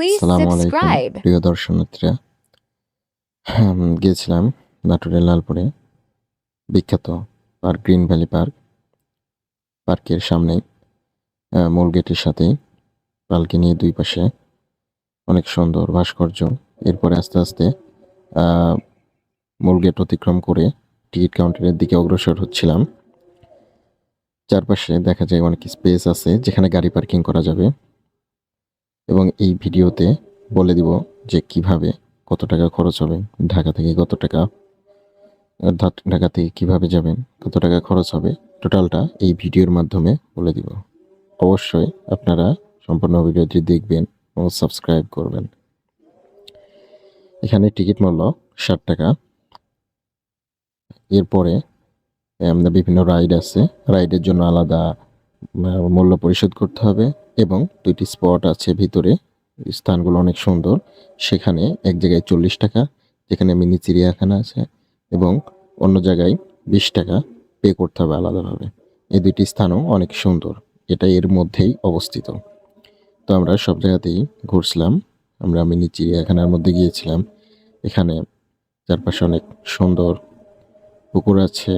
সালাম আলাইকুম প্রিয় দর্শনার্থীরা। হ্যাঁ, গিয়েছিলাম নাটোরের লালপুরে। বিখ্যাত পার্ক গ্রিন ভ্যালি পার্ক। পার্কের সামনে মূল গেটের সাথে পালকি নিয়ে দুই পাশে অনেক সুন্দর ভাস্কর্য। এরপরে আস্তে আস্তে আহ, মূল গেট অতিক্রম করে টিকিট কাউন্টারের দিকে অগ্রসর হচ্ছিলাম। চারপাশে দেখা যায় অনেক স্পেস আছে যেখানে গাড়ি পার্কিং করা যাবে। এবং এই ভিডিওতে বলে দিব যে কীভাবে কত টাকা খরচ হবে, ঢাকা থেকে কত টাকা ধা- ঢাকা থেকে কীভাবে যাবেন, কত টাকা খরচ হবে, টোটালটা এই ভিডিওর মাধ্যমে বলে দিব। অবশ্যই আপনারা সম্পূর্ণ ভিডিওটি দেখবেন ও সাবস্ক্রাইব করবেন। এখানে টিকিট মূল্য ষাট টাকা। এরপরে আমাদের বিভিন্ন রাইড আছে। রাইডের জন্য আলাদা মূল্য পরিশোধ করতে হবে এবং দুইটি স্পট আছে ভিতরে, স্থানগুলো অনেক সুন্দর। সেখানে এক জায়গায় চল্লিশ টাকা, যেখানে মিনি চিড়িয়াখানা আছে এবং অন্য জায়গায় বিশ টাকা পে করতে হবে আলাদাভাবে। এই দুইটি স্থানও অনেক সুন্দর, এটা এর মধ্যেই অবস্থিত। তো আমরা সব জায়গাতেই ঘুরছিলাম, আমরা মিনি চিড়িয়াখানার মধ্যে গিয়েছিলাম। এখানে চারপাশে অনেক সুন্দর পুকুর আছে,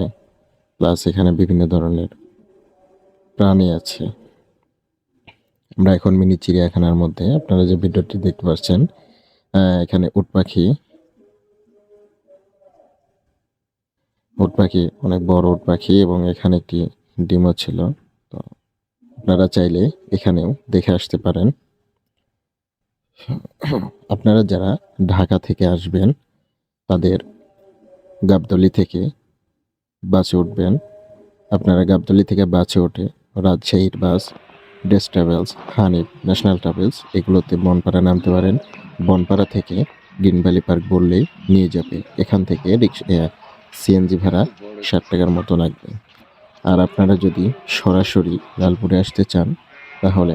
প্লাস এখানে বিভিন্ন ধরনের প্রাণী আছে। আমরা এখন মিনি চিড়িয়াখানার মধ্যে। আপনারা যে ভিডিওটি দেখতে পাচ্ছেন এখানে উট পাখি উট পাখি, অনেক বড় উট পাখি এবং এখানে একটি ডিমও ছিল। তো আপনারা চাইলে এখানেও দেখে আসতে পারেন। আপনারা যারা ঢাকা থেকে আসবেন, তাদের গাবদলি থেকে বাসে উঠবেন। আপনারা গাবদলি থেকে বাসে ওঠে রাজশাহীর bus Desh travels, Hanif, national travels, এগুলোতে বনপাড়া নামতে পারেন। বনপাড়া থেকে গ্রিন ভ্যালি পার্ক বললেই নিয়ে যাবে। এখান থেকে রিক্সা সিএনজি ভাড়া ষাট টাকার মতো লাগবে। আর আপনারা যদি সরাসরি লালপুরে আসতে চান, তাহলে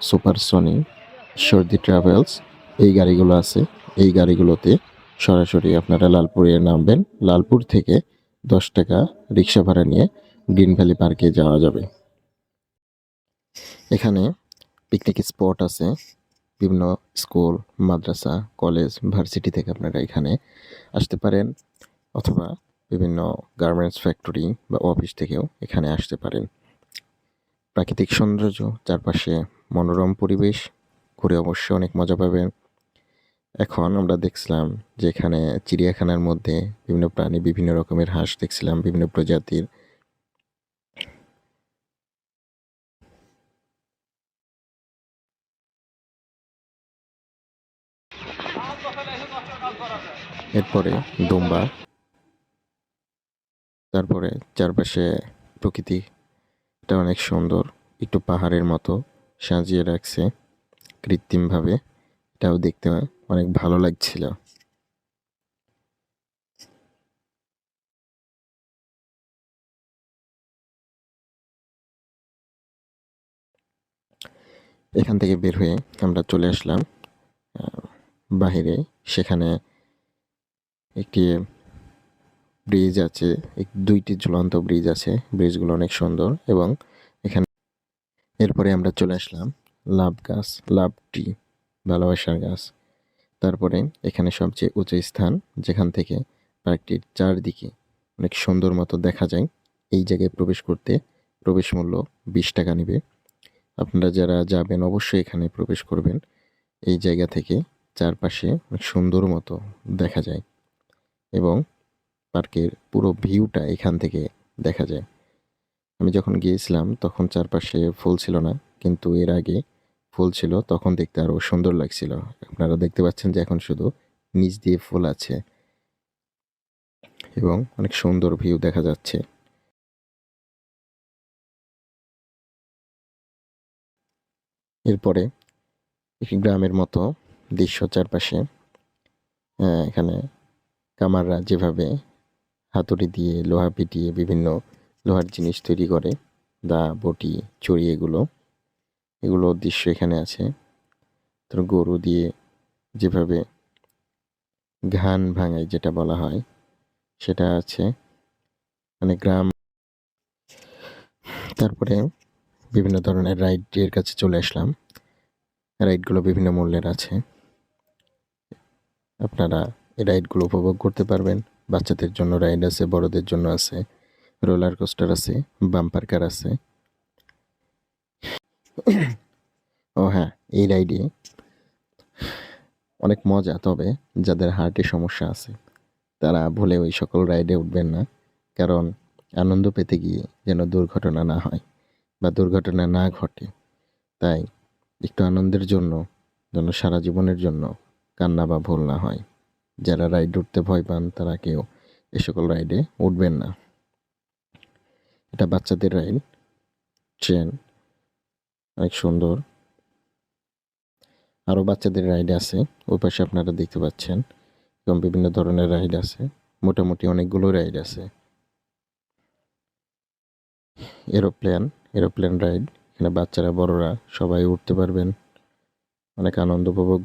সুপার সনি, সর্দি ট্রাভেলস, এই গাড়িগুলো আছে। এই গাড়িগুলোতে সরাসরি আপনারা লালপুরে নামবেন। লালপুর থেকে দশ টাকা রিক্সা ভাড়া নিয়ে গ্রিন ভ্যালি পার্কে যাওয়া যাবে। এখানে পিকনিক স্পট আছে। বিভিন্ন স্কুল, মাদ্রাসা, কলেজ, ভার্সিটি থেকে আপনারা এখানে আসতে পারেন অথবা বিভিন্ন গার্মেন্টস ফ্যাক্টরি বা অফিস থেকেও এখানে আসতে পারেন। প্রাকৃতিক সৌন্দর্য, চারপাশে মনোরম পরিবেশ, ঘুরে অবশ্যই অনেক মজা পাবেন। এখন আমরা দেখছিলাম যে এখানে চিড়িয়াখানার মধ্যে বিভিন্ন প্রাণী, বিভিন্ন রকমের হাঁস দেখছিলাম, বিভিন্ন প্রজাতির। এরপরে দুম্বা তারপরে চারপাশে প্রকৃতিটা অনেক সুন্দর। একটু পাহাড়ের মতো সাজিয়ে রাখছে কৃত্রিমভাবে। এটাও দেখতে অনেক ভালো লাগছিল। এখান থেকে বের হয়ে আমরা চলে আসলাম বাহিরে। সেখানে একটি ব্রিজ আছে দুইটি ঝুলন্ত ব্রিজ আছে। ব্রিজগুলো অনেক সুন্দর এবং এখানে এরপরে আমরা চলে আসলাম লাভ গাছ লাভ ট্রি ভালোবাসার গাছ। তারপরে এখানে সবচেয়ে উঁচু স্থান, যেখান থেকে পার্কটির চারদিকে অনেক সুন্দর মতো দেখা যায়। এই জায়গায় প্রবেশ করতে প্রবেশ মূল্য বিশ টাকা নেবে। আপনারা যারা যাবেন অবশ্যই এখানে প্রবেশ করবেন। এই জায়গা থেকে চারপাশে অনেক সুন্দর মতো দেখা যায়। এবং পার্কের পুরো ভিউটা এখান থেকে দেখা যায়। আমি যখন গিয়েছিলাম, তখন চারপাশে ফুল ছিল না, কিন্তু এর আগে ফুল ছিল, তখন দেখতে আরও সুন্দর লাগছিল। আপনারা দেখতে পাচ্ছেন যে এখন শুধু নিচ দিয়ে ফুল আছে এবং অনেক সুন্দর ভিউ দেখা যাচ্ছে। এরপরে একটি গ্রামের মতো দৃশ্য চারপাশে এখানে কামাররা যেভাবে হাতুড়ি দিয়ে, লোহা পিটিয়ে বিভিন্ন লোহার জিনিস তৈরি করে, দা, বটি চড়ি এগুলো এগুলো দৃশ্য এখানে আছে। তো গরু দিয়ে যেভাবে ঘান ভাঙায় যেটা বলা হয়, সেটা আছে। মানে গ্রাম, তারপরে বিভিন্ন ধরনের রাইডের কাছে চলে আসলাম। রাইডগুলো বিভিন্ন মূল্যের আছে। আপনারা এই রাইডগুলো উপভোগ করতে পারবেন। বাচ্চাদের জন্য রাইড আছে, বড়দের জন্য আছে, রোলার কোস্টার আছে, বাম্পার কার আছে। ও হ্যাঁ এই রাইডে অনেক মজা, তবে যাদের হার্টের সমস্যা আছে, তারা ভুলে ওই সকল রাইডে উঠবেন না। কারণ আনন্দ পেতে গিয়ে যেন দুর্ঘটনা না হয় বা দুর্ঘটনা না ঘটে। তাই একটু আনন্দের জন্য, যেন সারা জীবনের জন্য কান্না বা ভুল না হয়। যারা রাইড উঠতে ভয় পান, তারা কেউ এ সকল রাইডে উঠবেন না। এটা বাচ্চাদের রাইড ট্রেন অনেক সুন্দর। আরও বাচ্চাদের রাইড আছে, ওই পাশে আপনারা দেখতে পাচ্ছেন, এবং বিভিন্ন ধরনের রাইড আছে, মোটামুটি অনেকগুলো রাইড আছে। এরোপ্লেন এরোপ্লেন রাইড এখানে বাচ্চারা, বড়রা সবাই উঠতে পারবেন। অনেক আনন্দ উপভোগ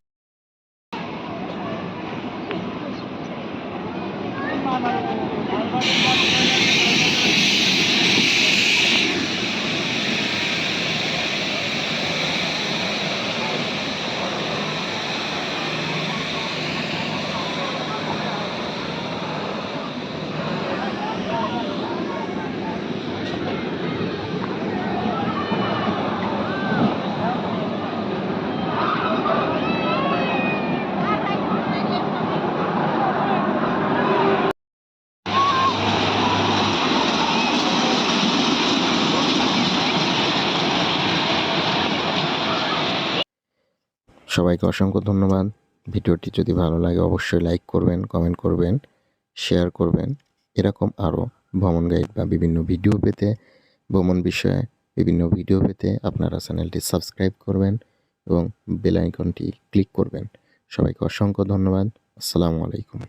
সবাইকে অসংখ্য ধন্যবাদ। ভিডিওটি যদি ভালো লাগে অবশ্যই লাইক করবেন, কমেন্ট করবেন, শেয়ার করবেন। এরকম আরও ভ্রমণ গাইড বা বিভিন্ন ভিডিও পেতে, ভ্রমণ বিষয়ে বিভিন্ন ভিডিও পেতে আপনারা চ্যানেলটি সাবস্ক্রাইব করবেন এবং বেলাইকনটি ক্লিক করবেন। সবাইকে অসংখ্য ধন্যবাদ। আসসালামু আলাইকুম।